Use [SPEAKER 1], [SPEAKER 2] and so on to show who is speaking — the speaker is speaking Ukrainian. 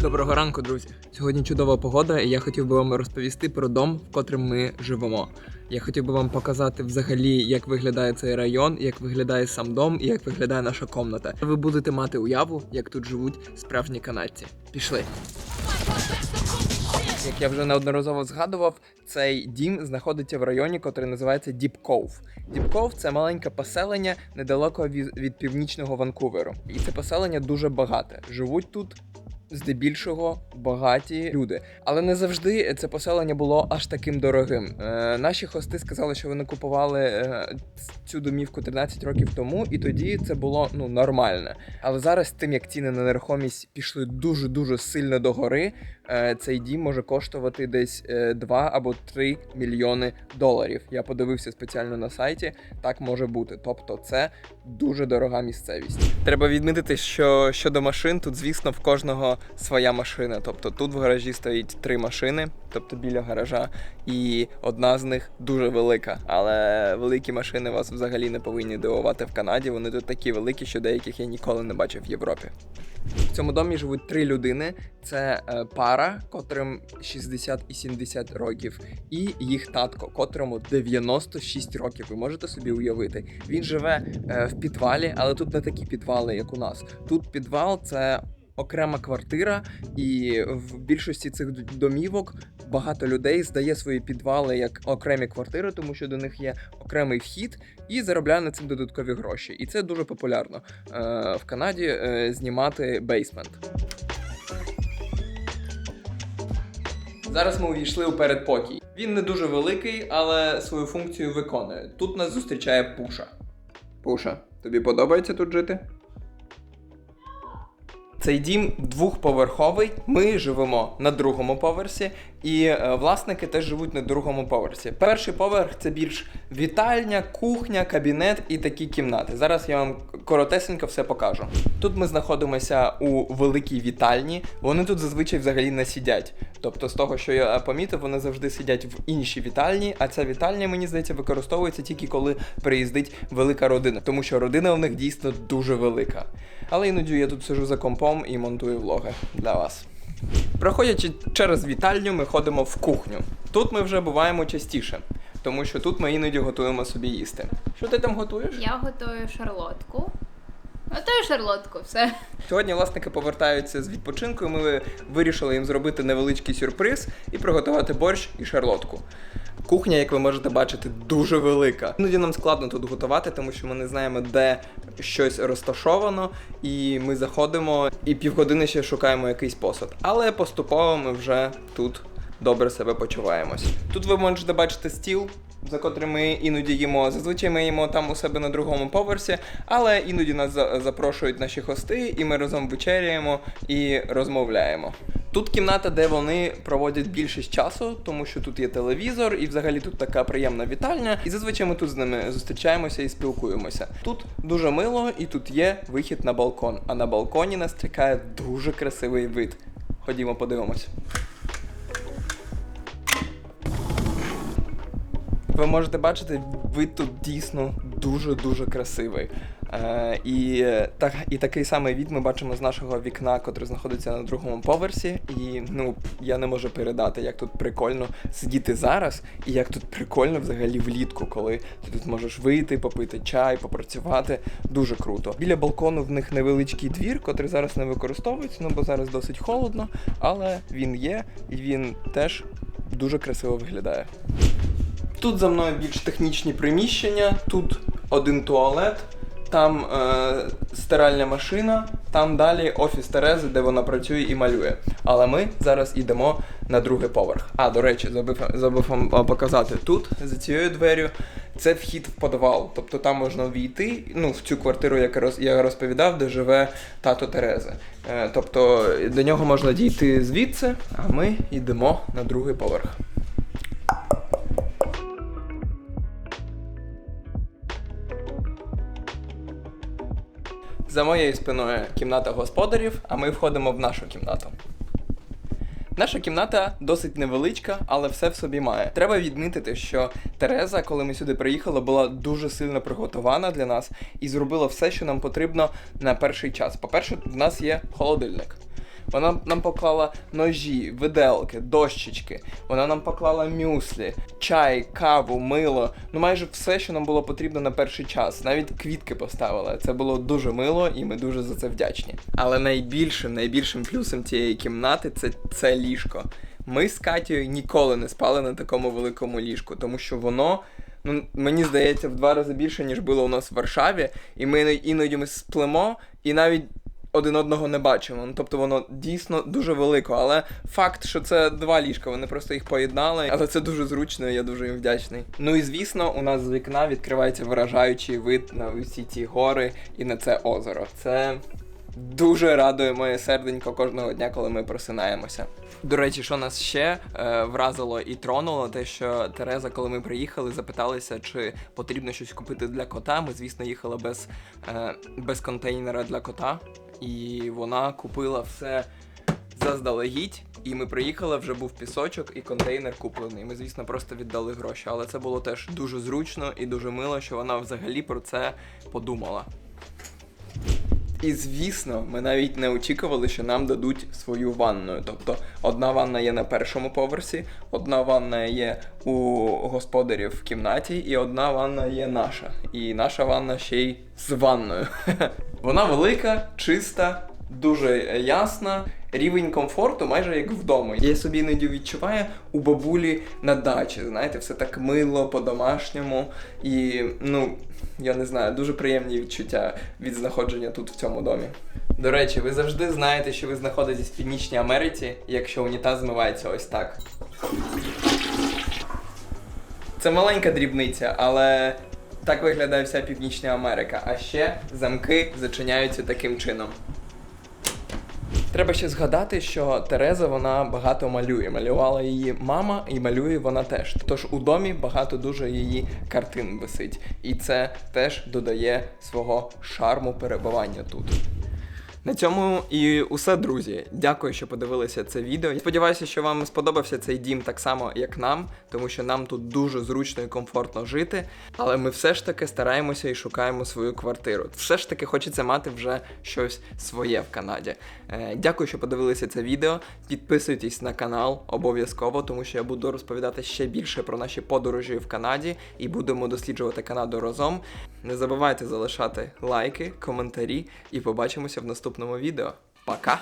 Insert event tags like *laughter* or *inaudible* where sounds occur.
[SPEAKER 1] Доброго ранку, друзі. Сьогодні чудова погода, і я хотів би вам розповісти про дом, в котрим ми живемо. Я хотів би вам показати взагалі, як виглядає цей район, як виглядає сам дом і як виглядає наша комната. Ви будете мати уяву, як тут живуть справжні канадці. Пішли. Як я вже неодноразово згадував, цей дім знаходиться в районі, який називається Діп Коув. Діп Коув – це маленьке поселення недалеко від північного Ванкуверу. І це поселення дуже багате. Живуть тут здебільшого багаті люди. Але не завжди це поселення було аж таким дорогим. Е, наші хости сказали, що вони купували е, цю домівку 13 років тому, і тоді це було ну нормально. Але зараз, тим як ціни на нерухомість пішли дуже дуже сильно догори, е, цей дім може коштувати десь е, 2 або 3 мільйони доларів. Я подивився спеціально на сайті. Так може бути. Тобто, це дуже дорога місцевість. Треба відмітити, що щодо машин, тут, звісно, в кожного своя машина. Тобто тут в гаражі стоїть три машини, тобто біля гаража, і одна з них дуже велика. Але великі машини вас взагалі не повинні дивувати в Канаді. Вони тут такі великі, що деяких я ніколи не бачив в Європі. В цьому домі живуть три людини: це е, пара, котрим 60 і 70 років, і їх татко, котрому 96 років. Ви можете собі уявити. Він живе е, в підвалі, але тут не такі підвали, як у нас. Тут підвал це. Окрема квартира, і в більшості цих домівок багато людей здає свої підвали як окремі квартири, тому що до них є окремий вхід, і заробляє на цим додаткові гроші. І це дуже популярно е, в Канаді е, знімати бейсмент. Зараз ми увійшли у передпокій. Він не дуже великий, але свою функцію виконує. Тут нас зустрічає Пуша. Пуша, тобі подобається тут жити? Цей дім двохповерховий. Ми живемо на другому поверсі, і е, власники теж живуть на другому поверсі. Перший поверх це більш вітальня, кухня, кабінет і такі кімнати. Зараз я вам коротесенько все покажу. Тут ми знаходимося у великій вітальні. Вони тут зазвичай взагалі не сидять. Тобто, з того, що я помітив, вони завжди сидять в іншій вітальні. А ця вітальня, мені здається, використовується тільки коли приїздить велика родина, тому що родина у них дійсно дуже велика. Але іноді я тут сижу за компом і монтую влоги для вас. Проходячи через вітальню, ми ходимо в кухню. Тут ми вже буваємо частіше, тому що тут ми іноді готуємо собі їсти. Що ти там готуєш?
[SPEAKER 2] Я готую шарлотку. Готую шарлотку, все.
[SPEAKER 1] Сьогодні власники повертаються з відпочинку. і Ми вирішили їм зробити невеличкий сюрприз і приготувати борщ і шарлотку. Кухня, як ви можете бачити, дуже велика. Іноді нам складно тут готувати, тому що ми не знаємо, де щось розташовано, і ми заходимо і півгодини ще шукаємо якийсь посуд. Але поступово ми вже тут добре себе почуваємось. Тут ви можете бачити стіл. За котрим ми іноді їмо. Зазвичай ми їмо там у себе на другому поверсі, але іноді нас запрошують наші хости, і ми разом вечеряємо і розмовляємо. Тут кімната, де вони проводять більшість часу, тому що тут є телевізор, і взагалі тут така приємна вітальня. І зазвичай ми тут з ними зустрічаємося і спілкуємося. Тут дуже мило, і тут є вихід на балкон. А на балконі нас чекає дуже красивий вид. Ходімо, подивимось. Ви можете бачити, вид тут дійсно дуже-дуже красивий. Е, і, е, так, і такий самий від ми бачимо з нашого вікна, котре знаходиться на другому поверсі. І ну, я не можу передати, як тут прикольно сидіти зараз, і як тут прикольно взагалі влітку, коли ти тут можеш вийти, попити чай, попрацювати. Дуже круто. Біля балкону в них невеличкий двір, котрий зараз не використовується, ну бо зараз досить холодно, але він є, і він теж дуже красиво виглядає. Тут за мною більш технічні приміщення, тут один туалет, там е, стиральна машина, там далі офіс Терези, де вона працює і малює. Але ми зараз йдемо на другий поверх. А, до речі, забув, забув вам е, показати тут, за цією дверю, це вхід в підвал. Тобто там можна війти, ну, в цю квартиру, як я розповідав, де живе тато Терези. Е, тобто до нього можна дійти звідси, а ми йдемо на другий поверх. За моєю спиною кімната господарів, а ми входимо в нашу кімнату. Наша кімната досить невеличка, але все в собі має. Треба відмітити, що Тереза, коли ми сюди приїхали, була дуже сильно приготована для нас і зробила все, що нам потрібно на перший час. По-перше, в нас є холодильник. Вона нам поклала ножі, виделки, дощечки. Вона нам поклала мюслі, чай, каву, мило. Ну майже все, що нам було потрібно на перший час. Навіть квітки поставила. Це було дуже мило, і ми дуже за це вдячні. Але найбільшим, найбільшим плюсом цієї кімнати це, це ліжко. Ми з Катєю ніколи не спали на такому великому ліжку, тому що воно. Ну, мені здається, в два рази більше, ніж було у нас в Варшаві, і ми іно- іноді ми сплемо і навіть один одного не бачимо. Ну, тобто воно дійсно дуже велико. Але факт, що це два ліжка, вони просто їх поєднали, але це дуже зручно, і я дуже їм вдячний. Ну і звісно, у нас з вікна відкривається вражаючий вид на усі ці гори і на це озеро. Це дуже радує моє серденько кожного дня, коли ми просинаємося. До речі, що нас ще е, вразило і тронуло, те, що Тереза, коли ми приїхали, запиталися, чи потрібно щось купити для кота. Ми, звісно, їхали без, е, без контейнера для кота, і вона купила все заздалегідь. І ми приїхали, вже був пісочок і контейнер куплений. Ми, звісно, просто віддали гроші. Але це було теж дуже зручно і дуже мило, що вона взагалі про це подумала. І звісно, ми навіть не очікували, що нам дадуть свою ванною. Тобто одна ванна є на першому поверсі, одна ванна є у господарів в кімнаті, і одна ванна є наша. І наша ванна ще й з ванною. *laughs* Вона велика, чиста, дуже ясна. Рівень комфорту майже як вдома. Я собі іноді відчуваю у бабулі на дачі. Знаєте, все так мило, по-домашньому. І ну, я не знаю, дуже приємні відчуття від знаходження тут в цьому домі. До речі, ви завжди знаєте, що ви знаходитесь в Північній Америці, якщо унітаз змивається ось так. Це маленька дрібниця, але так виглядає вся Північна Америка. А ще замки зачиняються таким чином. Треба ще згадати, що Тереза вона багато малює. Малювала її мама і малює вона теж. Тож у домі багато дуже її картин висить. І це теж додає свого шарму перебування тут. На цьому і усе, друзі. Дякую, що подивилися це відео. Я сподіваюся, що вам сподобався цей дім так само, як нам, тому що нам тут дуже зручно і комфортно жити. Але ми все ж таки стараємося і шукаємо свою квартиру. Все ж таки хочеться мати вже щось своє в Канаді. Е, дякую, що подивилися це відео. Підписуйтесь на канал обов'язково, тому що я буду розповідати ще більше про наші подорожі в Канаді і будемо досліджувати Канаду разом. Не забувайте залишати лайки, коментарі і побачимося в наступному відео. Пока!